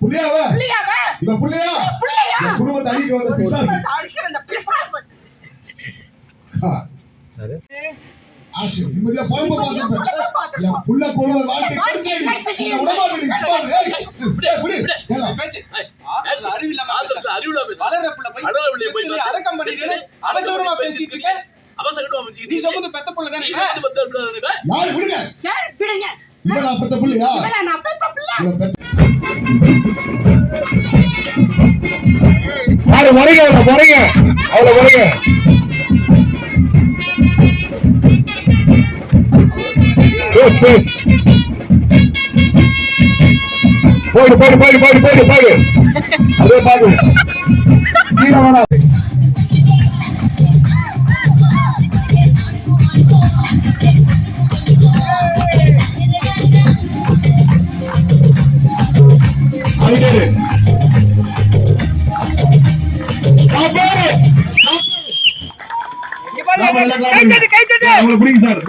புள்ளையாவ? புள்ளையாவ? புள்ளையாவ? இவன் புள்ளையா? புள்ளையா? குடும்பத்தை அழிக்க வந்த பிசாசு. அழிக்க வந்த பிசாசு. ஆச்சு, நிம்மதியா பொழப்ப பார்த்துட்டு போ. பொழப்ப பார்த்துட்டு என் புள்ள பொழுவ வாழ்க்கை கெடுத்தடி. இந்த உடம்பாடு சும்மா இரு. ஏய், புடி, புடி. ஏறா. பேச்சு. ஆத்திரத்துல அறிவில்லாம பேசுற. வளர்ற பிள்ளை போய் வளர்ற பிள்ளைய போய் செத்துல அடக்கம் பண்ணிட்டு அவசரமா பேசிட்டு நீ சொன்னது பெத்த புள்ள தானே? யாரு விடுங்க யார்? இவன் நான் பெத்த புள்ளையா இவளா நான் பெத்த பிள்ளை? இவன் பெத்த யாரு முறைங்க. அவளை முறைங்க. அவளை முறைங்க பேஸ் பேஸ் போடு போடு போடு போடு அதே பாடு. கீழே வேணா அடிக்காரு இங்க பாரு, கை தட்டு, கை தட்டு. உங்களுக்கு பிடிக்கும் சார்